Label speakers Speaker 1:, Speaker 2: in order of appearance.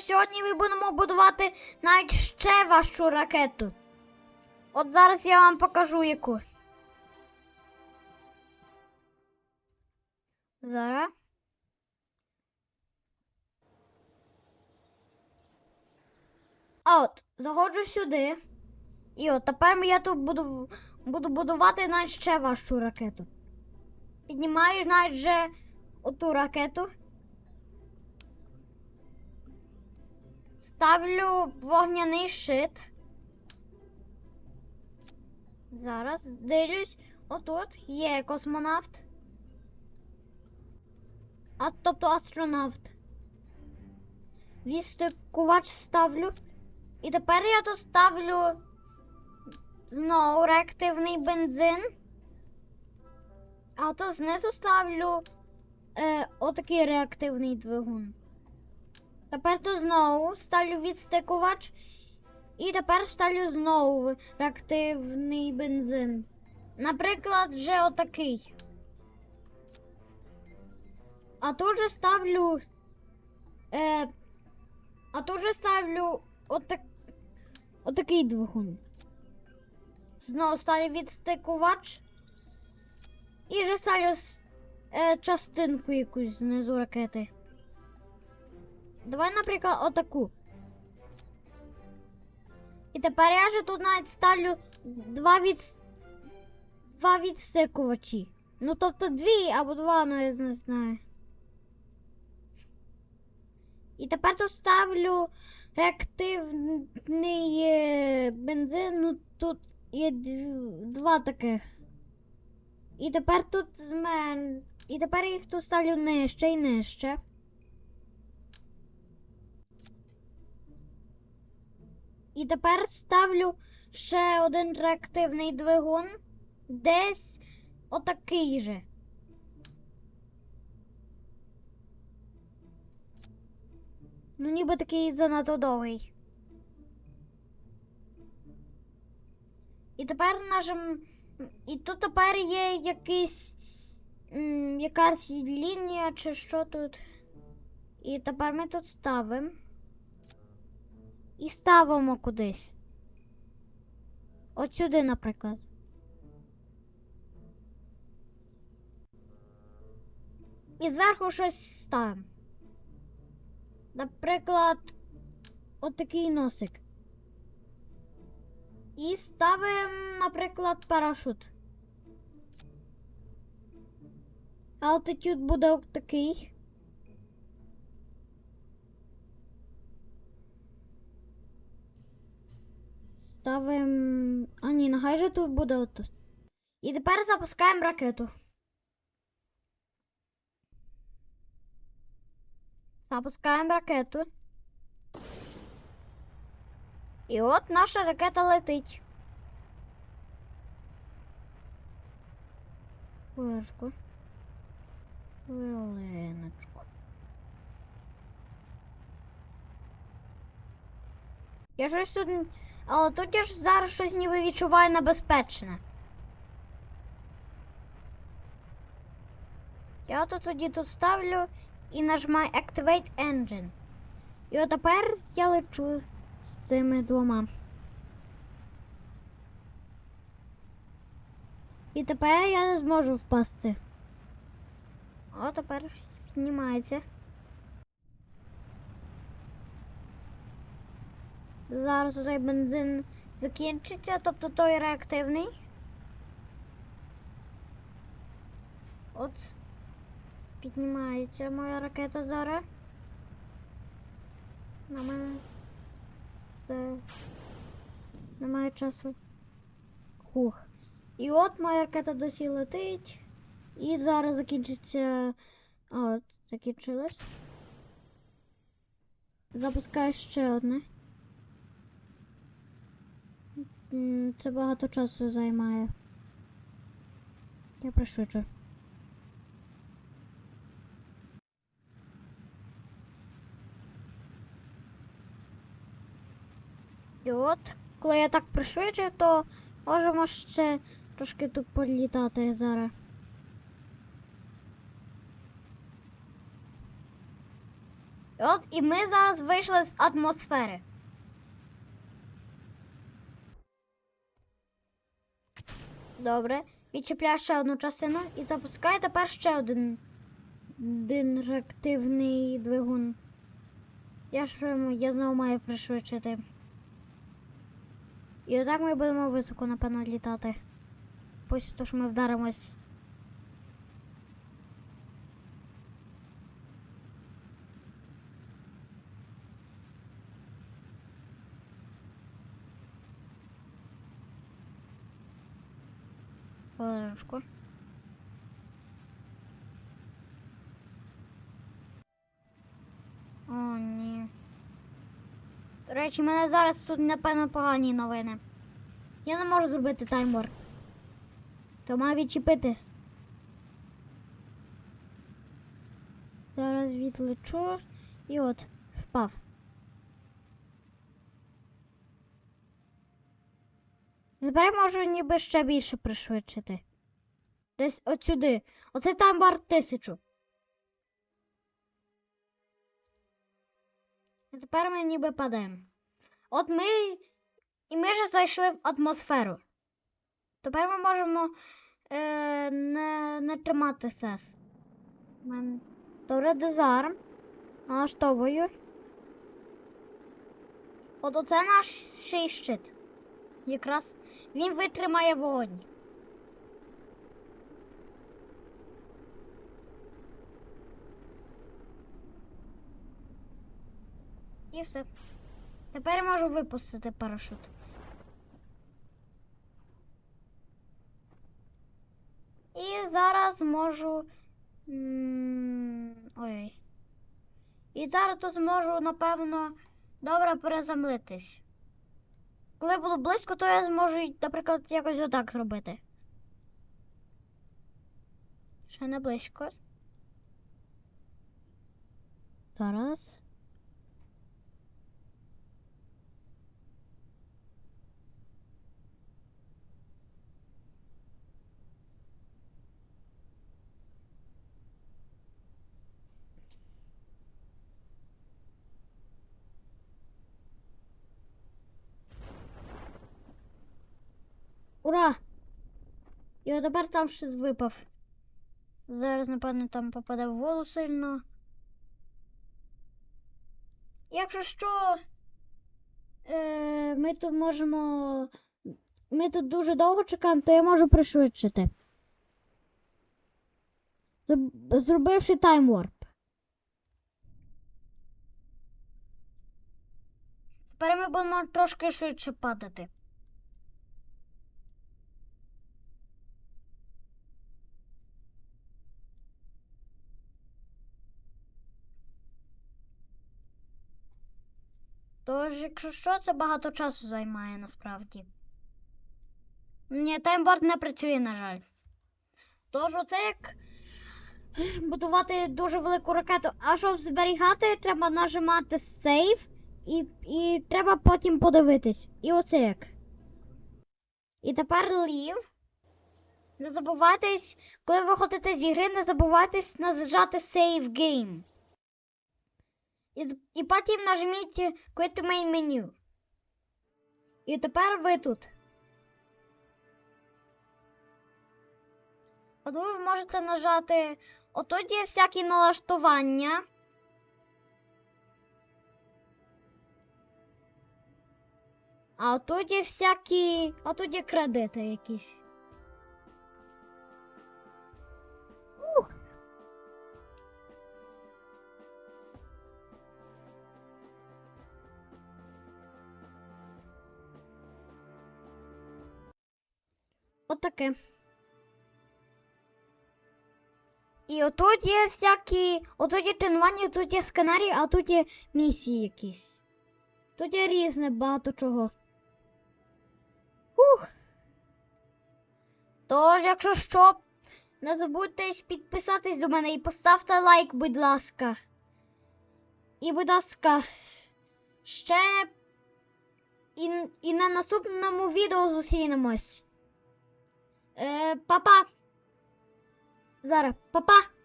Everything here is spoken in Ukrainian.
Speaker 1: сьогодні ми будемо будувати навіть ще важчу ракету. От зараз я вам покажу яку. Зараз. От, заходжу сюди. І от тепер я тут буду, буду будувати навіть ще важчу ракету. Піднімаю навіть вже оту ракету. Ставлю вогняний щит. Зараз дивлюсь, отут є космонавт. А тобто астронавт. Відстикувач ставлю. І тепер я тут ставлю знову реактивний бензин. А то знизу ставлю е, отакий реактивний двигун. Тепер тут знову ставлю відстикувач. І тепер ставлю знову реактивний бензин. Наприклад, вже отакий. А тут же ставлю. Е, а тут же ставлю отак, отакий двигун. Знову ставлю відстикувач. І вже ставлю е, частинку якусь знизу ракети. Давай, наприклад, отаку. І тепер я же тут навіть ставлю два від... два відстикувачі. Ну, тобто дві або два, ну я не знаю. І тепер тут ставлю реактивний е, бензин. Ну тут є два таких. І тепер тут змен. І тепер їх тут ставлю нижче і нижче. І тепер ставлю ще один реактивний двигун. Десь отакий же. Ну, ніби такий занадто довгий. І тепер нажим. І тут тепер є якийсь. якась лінія чи що тут. І тепер ми тут ставимо. І ставимо кудись. От сюди, наприклад. І зверху щось ставимо. Наприклад, отакий носик. І ставимо, наприклад, парашут. Алтитюд буде такий. Ставимо. А ні, нехай же тут буде отут. І тепер запускаємо ракету. Запускаємо ракету. І от наша ракета летить. Хвилиночку. Хвилиночку. Я щось тут. Але тут я ж зараз щось ніби відчуваю небезпечне. Я тут тоді тут ставлю і нажимаю Activate Engine. І от тепер я лечу з цими двома. І тепер я не зможу впасти. О, тепер піднімається. Зараз той бензин закінчиться, тобто той реактивний. От піднімається моя ракета зараз. На мене це немає часу. Хух. І от моя ракета досі летить. І зараз закінчиться. А, от, закінчилось. Запускаю ще одне. Це багато часу займає. Я пришвидшу. І от, коли я так пришвидшую, то можемо ще трошки тут політати зараз. І от і ми зараз вийшли з атмосфери. Добре. Відчіпляю ще одну частину і запускаю тепер ще один, реактивний двигун. Я ж ем, я знову маю пришвидшити. І отак ми будемо високо, напевно, літати. Пусть то, що ми вдаримось. Хвилиночку. О, ні. До речі, в мене зараз тут, напевно, погані новини. Я не можу зробити таймвор. То маю відчепитись. Зараз відлечу і от впав. Я можу ніби ще більше пришвидшити. Десь от сюди. Оце таймбар тисячу. І тепер ми ніби падаємо. От ми. І ми вже зайшли в атмосферу. Тепер ми можемо е, не, не тримати сес. Мен... Добре, дизарм. Налаштовую. От оце наш щит. Якраз він витримає вогонь. І все. Тепер я можу випустити парашут. І зараз можу. Ой. І зараз то зможу, напевно, добре перезамлитись. Коли буду близько, то я зможу, наприклад, якось отак зробити. Ще не близько. Зараз. Ура! І тепер там щось випав. Зараз, напевно, там попаде в воду сильно. Якщо що, е, ми тут можемо. Ми тут дуже довго чекаємо, то я можу пришвидшити. Зробивши таймворп. Тепер ми будемо трошки швидше падати. Тож, якщо що, це багато часу займає насправді. Ні, таймборд не працює, на жаль. Тож, оце як будувати дуже велику ракету. А щоб зберігати, треба нажимати Save і, і треба потім подивитись. І оце як. І тепер Leave. Не забувайтесь, коли ви виходите з ігри, не забувайтесь нажати Save Game. І, і потім нажміть Quit Main Menu. І тепер ви тут. От ви можете нажати. Отут є всякі налаштування. А отут є всякі. А тут є кредити якісь. Отаке. І отут є всякі. Отут є тренування, тут є сканарі, а тут є місії якісь. Тут є різне багато чого. Ух. Тож, якщо що, не забудьте підписатись до мене і поставте лайк, будь ласка. І, будь ласка, ще і, і на наступному відео зустрінемось. Е, па-па. Зараз, па-па.